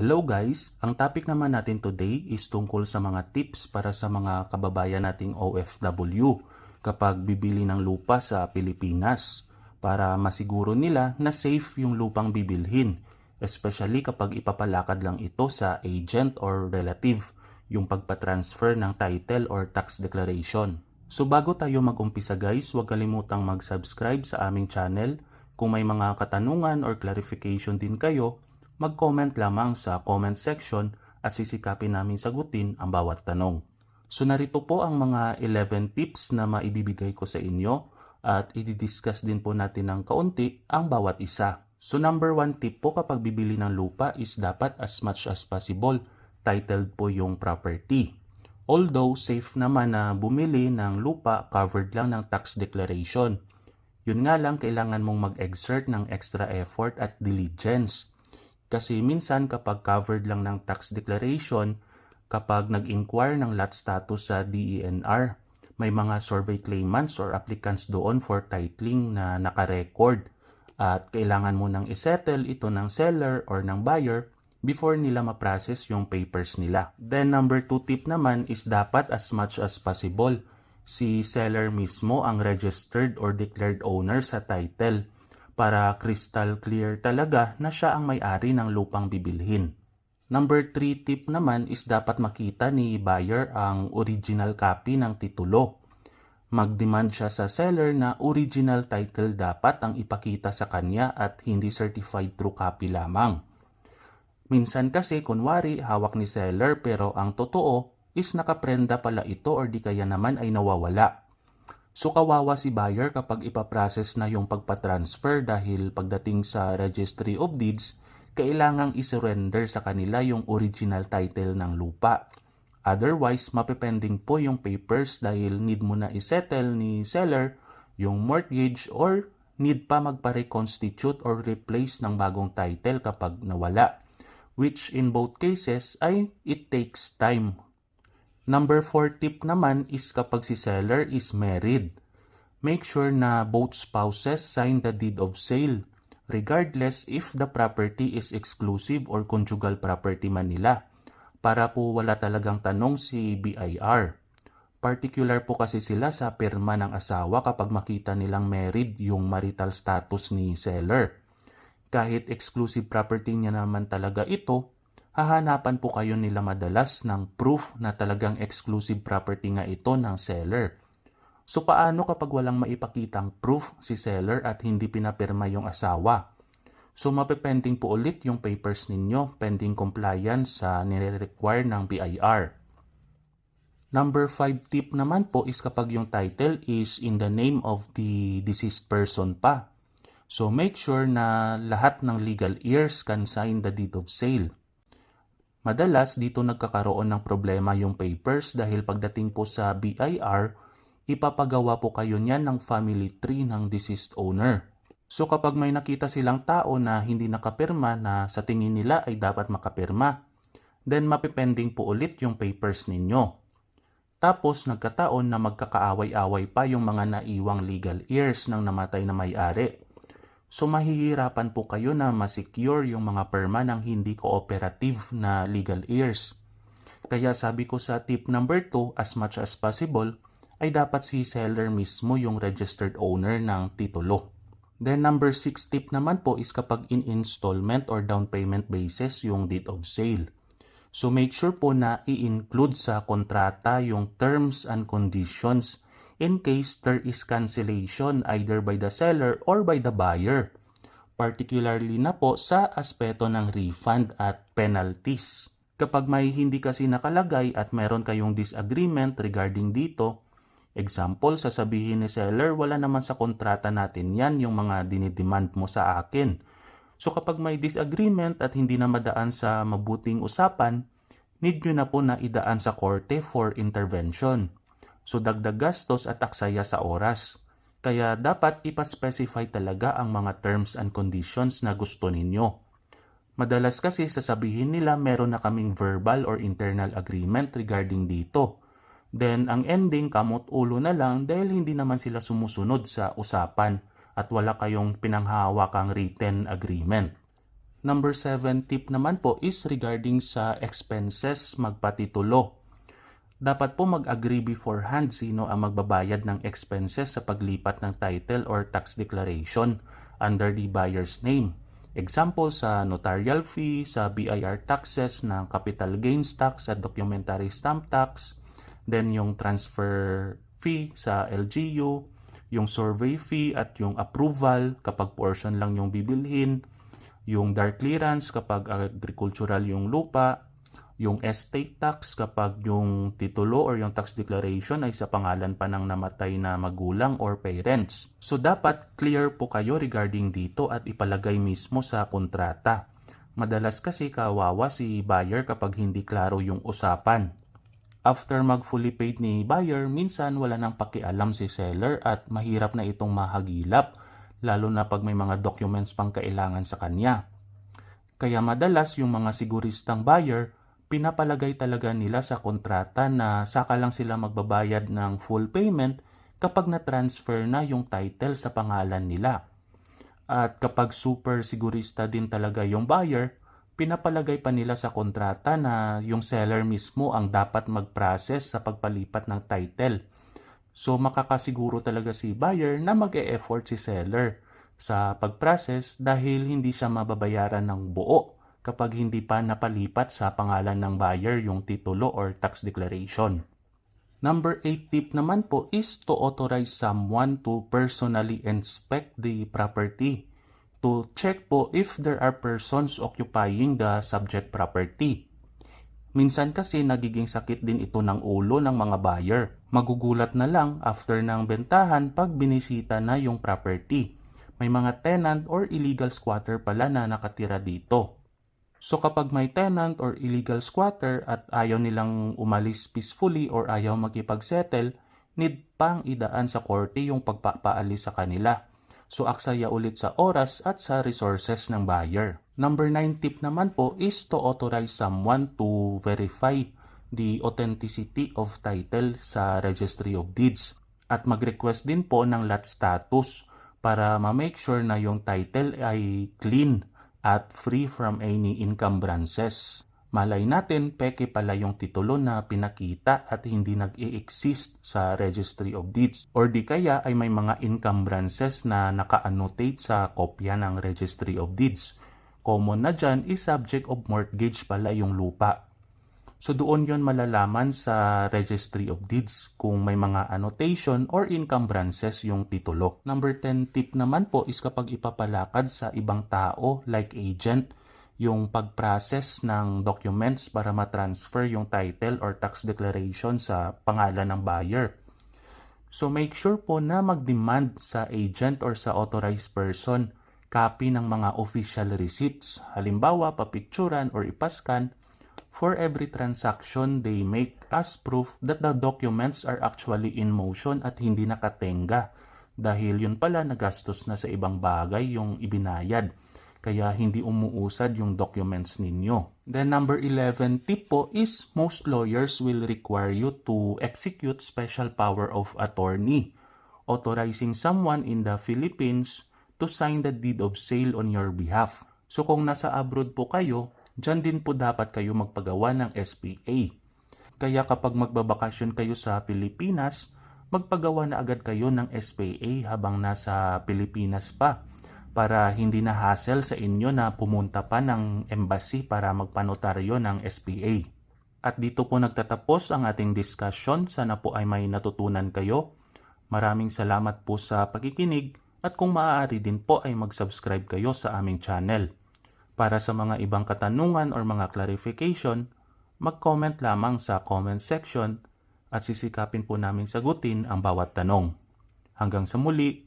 Hello guys! Ang topic naman natin today is tungkol sa mga tips para sa mga kababayan nating OFW kapag bibili ng lupa sa Pilipinas para masiguro nila na safe yung lupang bibilhin especially kapag ipapalakad lang ito sa agent or relative yung pagpatransfer ng title or tax declaration. So bago tayo mag-umpisa guys, huwag kalimutang mag-subscribe sa aming channel. Kung may mga katanungan or clarification din kayo, mag-comment lamang sa comment section at sisikapin namin sagutin ang bawat tanong. So narito po ang mga 11 tips na maibibigay ko sa inyo at i-discuss din po natin ng kaunti ang bawat isa. So number one tip po kapag bibili ng lupa is dapat as much as possible titled po yung property. Although safe naman na bumili ng lupa covered lang ng tax declaration. Yun nga lang kailangan mong mag-exert ng extra effort at diligence. Kasi minsan kapag covered lang ng tax declaration, kapag nag-inquire ng lot status sa DENR, may mga survey claimants or applicants doon for titling na nakarecord at kailangan mo nang isettle ito ng seller or ng buyer before nila ma-process yung papers nila. Then number two tip naman is dapat as much as possible si seller mismo ang registered or declared owner sa title para crystal clear talaga na siya ang may-ari ng lupang bibilhin. Number 3 tip naman is dapat makita ni buyer ang original copy ng titulo mag-demand siya sa seller na original title dapat ang ipakita sa kanya at hindi certified true copy lamang. Minsan kasi kunwari hawak ni seller pero ang totoo is nakaprenda pala ito or di kaya naman ay nawawala. So kawawa si buyer kapag ipaprocess na yung pagpatransfer dahil pagdating sa Registry of Deeds, kailangang isurrender sa kanila yung original title ng lupa. Otherwise, mapepending po yung papers dahil need mo na isettle ni seller yung mortgage or need pa magpa-reconstitute or replace ng bagong title kapag nawala. Which in both cases ay it takes time. Number 4 tip naman is kapag si seller is married. Make sure na both spouses sign the deed of sale regardless if the property is exclusive or conjugal property man nila para po wala talagang tanong si BIR. Particular po kasi sila sa pirma ng asawa kapag makita nilang married yung marital status ni seller. Kahit exclusive property niya naman talaga ito, hahanapan po kayo nila madalas ng proof na talagang exclusive property nga ito ng seller. So paano kapag walang maipakitang proof si seller at hindi pinapirma yung asawa? So mapepending po ulit yung papers ninyo pending compliance sa nire-require ng BIR. Number 5 tip naman po is kapag yung title is in the name of the deceased person pa. So make sure na lahat ng legal heirs can sign the deed of sale. Madalas dito nagkakaroon ng problema yung papers dahil pagdating po sa BIR, ipapagawa po kayo niyan ng family tree ng deceased owner. So kapag may nakita silang tao na hindi nakapirma na sa tingin nila ay dapat makapirma, then mapipending po ulit yung papers ninyo. Tapos nagkataon na magkakaaway-away pa yung mga naiwang legal heirs ng namatay na may-ari. So mahihirapan po kayo na masecure yung mga perma ng hindi cooperative na legal heirs. Kaya sabi ko sa tip number 2, as much as possible, ay dapat si seller mismo yung registered owner ng titulo. Then number 6 tip naman po is kapag in installment or down payment basis yung deed of sale. So make sure po na i-include sa kontrata yung terms and conditions in case there is cancellation either by the seller or by the buyer. Particularly na po sa aspeto ng refund at penalties. Kapag may hindi kasi nakalagay at meron kayong disagreement regarding dito, Example, sasabihin ni seller, wala naman sa kontrata natin yan yung mga dinidemand mo sa akin. So kapag may disagreement at hindi na madaan sa mabuting usapan, need nyo na po na idaan sa korte for intervention. So dagdag gastos at aksaya sa oras. Kaya dapat ipaspecify talaga ang mga terms and conditions na gusto ninyo. Madalas kasi sasabihin nila meron na kaming verbal or internal agreement regarding dito. Then, ang ending, kamot ulo na lang dahil hindi naman sila sumusunod sa usapan at wala kayong pinanghawakang written agreement. Number 7 tip naman po is regarding sa expenses magpatitulo. Dapat po mag-agree beforehand sino ang magbabayad ng expenses sa paglipat ng title or tax declaration under the buyer's name. Example sa notarial fee, sa BIR taxes ng capital gains tax at documentary stamp tax, then yung transfer fee sa LGU, yung survey fee at yung approval kapag portion lang yung bibilhin, yung dark clearance kapag agricultural yung lupa, yung estate tax kapag yung titulo or yung tax declaration ay sa pangalan pa ng namatay na magulang or parents. So dapat clear po kayo regarding dito at ipalagay mismo sa kontrata. Madalas kasi kawawa si buyer kapag hindi klaro yung usapan. After mag fully paid ni buyer, minsan wala nang pakialam si seller at mahirap na itong mahagilap lalo na pag may mga documents pang kailangan sa kanya. Kaya madalas yung mga siguristang buyer pinapalagay talaga nila sa kontrata na saka lang sila magbabayad ng full payment kapag na-transfer na yung title sa pangalan nila. At kapag super sigurista din talaga yung buyer, pinapalagay pa nila sa kontrata na yung seller mismo ang dapat mag-process sa pagpalipat ng title. So makakasiguro talaga si buyer na mag-e-effort si seller sa pag-process dahil hindi siya mababayaran ng buo kapag hindi pa napalipat sa pangalan ng buyer yung titulo or tax declaration. Number 8 tip naman po is to authorize someone to personally inspect the property to check po if there are persons occupying the subject property. Minsan kasi nagiging sakit din ito ng ulo ng mga buyer. Magugulat na lang after ng bentahan pag binisita na yung property. May mga tenant or illegal squatter pala na nakatira dito. So kapag may tenant or illegal squatter at ayaw nilang umalis peacefully or ayaw makipagsettle, need pang idaan sa korte yung pagpapaalis sa kanila. So aksaya ulit sa oras at sa resources ng buyer. Number 9 tip naman po is to authorize someone to verify the authenticity of title sa Registry of Deeds at mag-request din po ng lot status para ma-make sure na yung title ay clean at free from any encumbrances. Malay natin, peke pala yung titulo na pinakita at hindi nag-i-exist sa Registry of Deeds. Or di kaya ay may mga encumbrances na naka-annotate sa kopya ng Registry of Deeds. Common na dyan is subject of mortgage pala yung lupa. So doon yon malalaman sa Registry of Deeds kung may mga annotation or encumbrances yung titulo. Number 10 tip naman po is kapag ipapalakad sa ibang tao like agent, yung pag-process ng documents para ma-transfer yung title or tax declaration sa pangalan ng buyer. So make sure po na mag-demand sa agent or sa authorized person copy ng mga official receipts. Halimbawa, papicturan or ipaskan for every transaction they make as proof that the documents are actually in motion at hindi nakatenga dahil yun pala nagastos na sa ibang bagay yung ibinayad kaya hindi umuusad yung documents ninyo. Then number 11 tip po is most lawyers will require you to execute special power of attorney authorizing someone in the Philippines to sign the deed of sale on your behalf. So kung nasa abroad po kayo, Diyan din po dapat kayo magpagawa ng SPA. Kaya kapag magbabakasyon kayo sa Pilipinas, magpagawa na agad kayo ng SPA habang nasa Pilipinas pa para hindi na hassle sa inyo na pumunta pa ng embassy para magpanotaryo ng SPA. At dito po nagtatapos ang ating discussion. Sana po ay may natutunan kayo. Maraming salamat po sa pakikinig at kung maaari din po ay mag-subscribe kayo sa aming channel. Para sa mga ibang katanungan or mga clarification, mag-comment lamang sa comment section at sisikapin po namin sagutin ang bawat tanong. Hanggang sa muli,